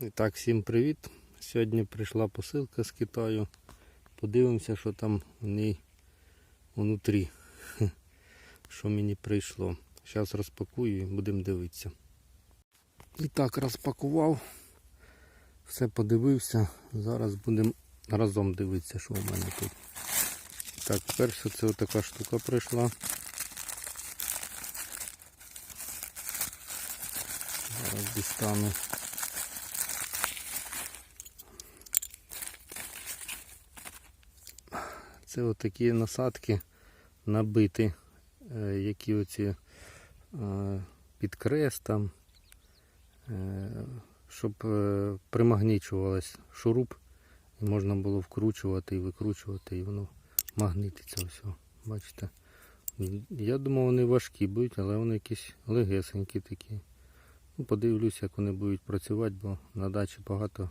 І так, всім привіт. Сьогодні прийшла посилка з Китаю. Подивимося, що там в ній внутрі. Що мені прийшло. Зараз розпакую і будемо дивитися. І так, розпакував. Все подивився. Зараз будемо разом дивитися, що у мене тут. Так, перше це отака штука прийшла. Зараз дістану. Це отакі насадки набиті, е, які оці е, під крест там, е, щоб примагнічувалась шуруп, і можна було вкручувати і викручувати, і воно магнититься все. Бачите? Я думав, вони важкі будуть, але вони якісь легесенькі такі. Ну, подивлюсь, як вони будуть працювати, бо на дачі багато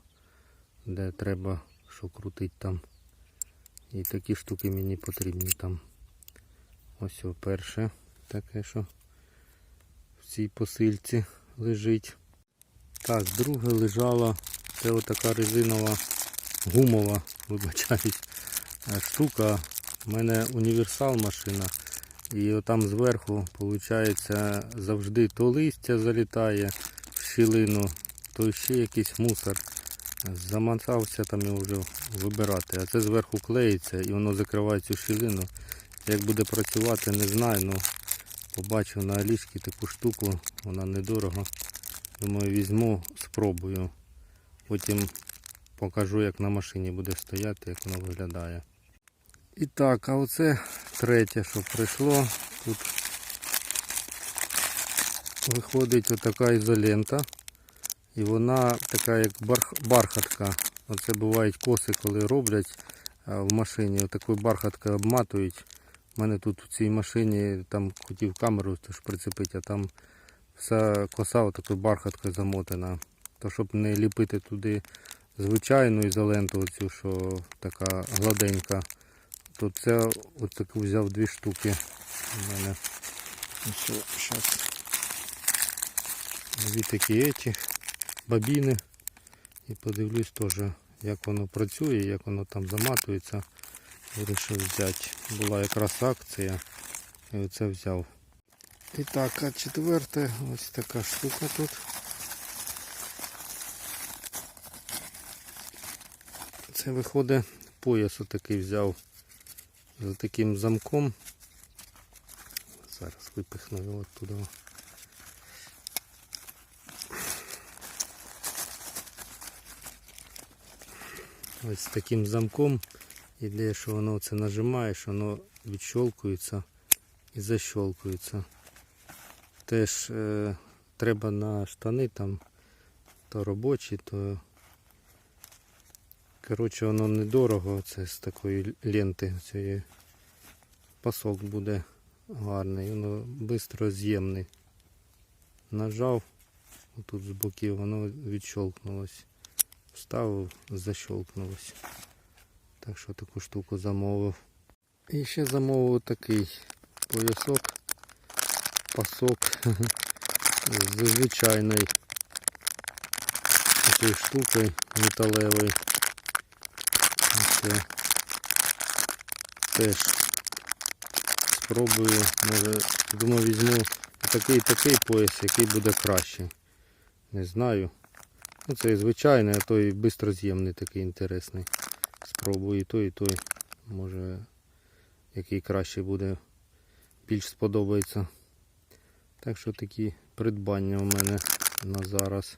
де треба, що крутить там. І такі штуки мені потрібні там. Ось о, перше таке, що в цій посильці лежить. Так, друге лежала, це отака резинова гумова, вибачаюсь, е, штука. У мене універсал машина. І там зверху, виходить, завжди то листя залітає в щілину, то ще якийсь мусор. Заманцався там його вже вибирати. А це зверху клеїться і воно закриває цю щілину. Як буде працювати, не знаю. Ну, побачив на Алішки таку штуку, вона недорого. Думаю, візьму, спробую. Потім покажу, як на машині буде стояти, як воно виглядає. І так, а оце третє, що прийшло. Тут виходить отака ізолента. І вона така як барх, бархатка. Оце бувають коси, коли роблять в машині. Отакою бархаткою обматують. У мене тут в цій машині там хотів камеру теж прицепити, а там вся коса отакою бархаткою замотана. То щоб не ліпити туди звичайну ізоленту, оцю, що така гладенька, то це от таку взяв дві штуки. У мене зараз дві такі еті бабіни і подивлюсь теж, як воно працює, як воно там заматується. Вирішив взяти. Була якраз акція і оце взяв. І так, а четверте, ось така штука тут. Це виходить пояс отакий взяв з таким замком. Зараз випихну його оттуда. Ось з таким замком іде, що воно це нажимаєш, воно відщолкується і защолкується. Теж е, треба на штани там то робочі, то коротше воно недорого, це з такої ленти цієї пасок буде гарний, воно швидко з'ємний. Нажав отут з боків, воно відщолкнулось вставив, защелкнулось. Так що таку штуку замовив. І ще замовив такий поясок, пасок з звичайної штукою металевої. Це теж спробую, може, думаю, візьму такий такий пояс, який буде краще. Не знаю. Ну, це і звичайний, а той бистроз'ємний такий інтересний. Спробую і той, і той. Може який краще буде, більш сподобається. Так що такі придбання у мене на зараз.